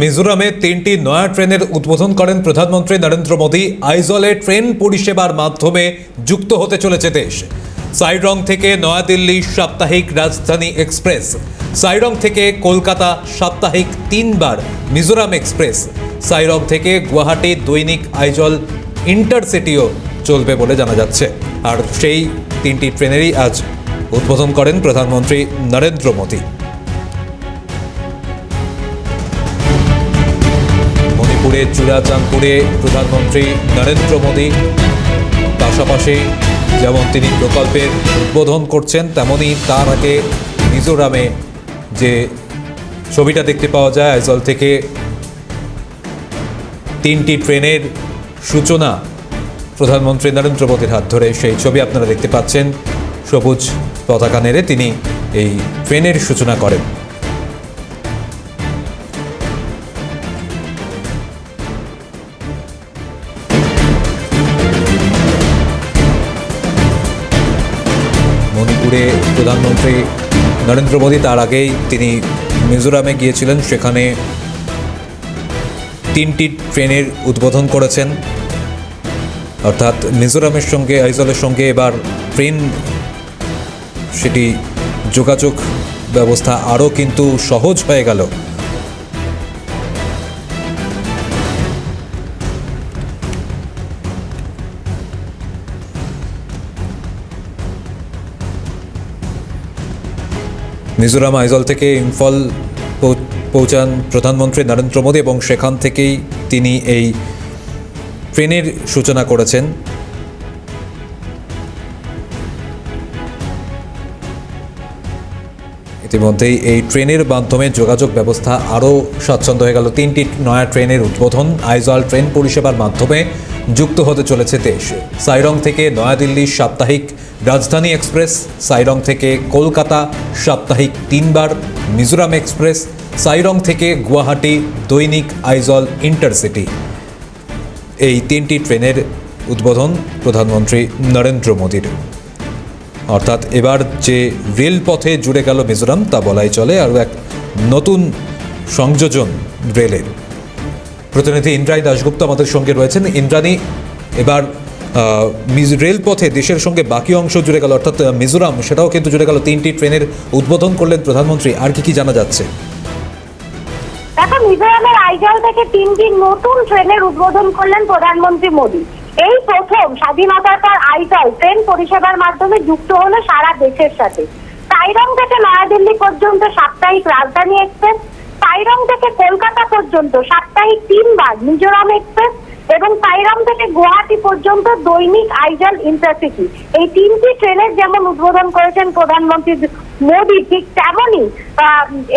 মিজোরামে তিনটি নয়া ট্রেনের উদ্বোধন করেন প্রধানমন্ত্রী নরেন্দ্র মোদী। আইজলে ট্রেন পরিষেবার মাধ্যমে যুক্ত হতে চলেছে দেশ। সাইরং থেকে নয়াদিল্লি সাপ্তাহিক রাজধানী এক্সপ্রেস। সাইরং থেকে কলকাতা সাপ্তাহিক তিনবার মিজোরাম এক্সপ্রেস। সাইরং থেকে গুয়াহাটি দৈনিক আইজল ইন্টারসিটিও চলবে বলে জানা যাচ্ছে। আর সেই তিনটি ট্রেনেরই আজ উদ্বোধন করেন প্রধানমন্ত্রী নরেন্দ্র মোদী। মণিপুরের চূড়াচাঁদপুরে প্রধানমন্ত্রী নরেন্দ্র মোদী। পাশাপাশি যেমন তিনি প্রকল্পের উদ্বোধন করছেন, তেমনি তার আগে মিজোরামে যে ছবিটা দেখতে পাওয়া যায়, আইজল থেকে তিনটি ট্রেনের সূচনা প্রধানমন্ত্রী নরেন্দ্র মোদীর হাত ধরে। সেই ছবি আপনারা দেখতে পাচ্ছেন, সবুজ পতাকা নেড়ে তিনি এই ট্রেনের সূচনা করেন। মণিপুরে প্রধানমন্ত্রী নরেন্দ্র মোদী, তার আগেই তিনি মিজোরামে গিয়েছিলেন। সেখানে তিনটি ট্রেনের উদ্বোধন করেছেন। অর্থাৎ মিজোরামের সঙ্গে, আইজলের সঙ্গে এবার ট্রেন, সেটি যোগাযোগ ব্যবস্থা আরও কিন্তু সহজ হয়ে গেল। মিজোরাম আইজল থেকে ইম্ফল পৌঁছান প্রধানমন্ত্রী নরেন্দ্র মোদী এবং সেখান থেকেই তিনি এই ট্রেনের সূচনা করেছেন। ইতিমধ্যেই এই ট্রেনের মাধ্যমে যোগাযোগ ব্যবস্থা আরও স্বাচ্ছন্দ্য হয়ে গেল। তিনটি নয়া ট্রেনের উদ্বোধন আইজল ট্রেন পরিষেবার মাধ্যমে যুক্ত হতে চলেছে দেশ। সাইরং থেকে নয়াদিল্লি সাপ্তাহিক রাজধানী এক্সপ্রেস, সাইরং থেকে কলকাতা সাপ্তাহিক তিনবার, মিজোরাম এক্সপ্রেস, সাইরং থেকে গুয়াহাটি দৈনিক আইজল ইন্টারসিটি। এই তিনটি ট্রেনের উদ্বোধন প্রধানমন্ত্রী নরেন্দ্র মোদীর। অর্থাৎ এবার যে রেলপথে জুড়ে গেল মিজোরাম, তা বলাই চলে আরও এক নতুন সংযোজন রেলের। প্রতিনিধি ইন্দ্রাণী দাশগুপ্ত আমাদের সঙ্গে রয়েছেন। ইন্দ্রাণী, এবার রেলপথে দেশের সঙ্গে বাকি অংশ জুড়ে গেল, অর্থাৎ মিজোরাম, সেটাও কিন্তু জুড়ে গেল। তিনটি ট্রেনের উদ্বোধন করলেন প্রধানমন্ত্রী। আর কি কি জানা যাচ্ছে? দেখো মিজোরামের আইজল থেকে তিনটি নতুন ট্রেনের উদ্বোধন করলেন প্রধানমন্ত্রী মোদী। এই প্রথম স্বাধীনতার পর আইজল ট্রেন পরিষেবার মাধ্যমে যুক্ত হলো সারা দেশের সাথে। সাইরং থেকে নয়াদিল্লি পর্যন্ত সাপ্তাহিক রাজধানী এক্সপ্রেস সাইরং থেকে কলকাতা পর্যন্ত সাপ্তাহিক তিনবার, মিজোরাম এক্সপ্রেস এবং সাইরাম থেকে গুয়াহাটি পর্যন্ত দৈনিক আইজল ইন্টারসিটি। এই তিনটি ট্রেনের যেমন উদ্বোধন করেছেন প্রধানমন্ত্রী মোদী, ঠিক তেমনই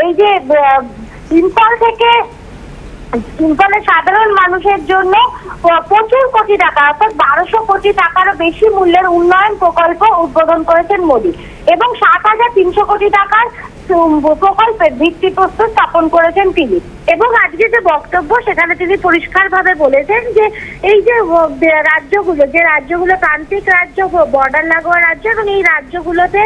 এই যে ইম্ফল থেকে ইম্ফলের সাধারণ মানুষের জন্য প্রচুর কোটি টাকা, অর্থাৎ বারোশো কোটি টাকারও বেশি মূল্যের উন্নয়ন প্রকল্প উদ্বোধন করেছেন মোদী। এবং সাত হাজার তিনশো কোটি টাকার প্রকল্পের ভিত্তিপ্রস্তর স্থাপন করেছেন তিনি। এবং আজকে যে বক্তব্য, সেখানে তিনি পরিষ্কারভাবে বলেছেন যে, এই যে রাজ্যগুলো যে রাজ্যগুলো প্রান্তিক রাজ্য বর্ডার লাগোয়া রাজ্য এবং এই রাজ্যগুলোতে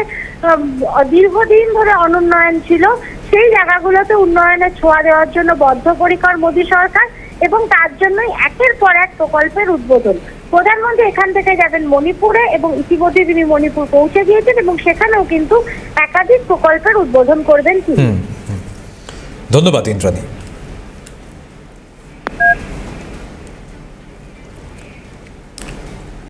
দীর্ঘদিন ধরে অনুন্নয়ন ছিল সেই জায়গাগুলোতে উন্নয়নের ছোঁয়া দেওয়ার জন্য বদ্ধপরিকর মোদী সরকার এবং তার জন্যই একের পর এক প্রকল্পের উদ্বোধন। প্রধানমন্ত্রী এখান থেকে যাবেন মণিপুরে এবং ইতিমধ্যে তিনি মণিপুর পৌঁছে গিয়েছেন এবং সেখানেও কিন্তু একাধিক প্রকল্পের উদ্বোধন করবেন তিনি। ধন্যবাদ, ইন্দ্রাণী।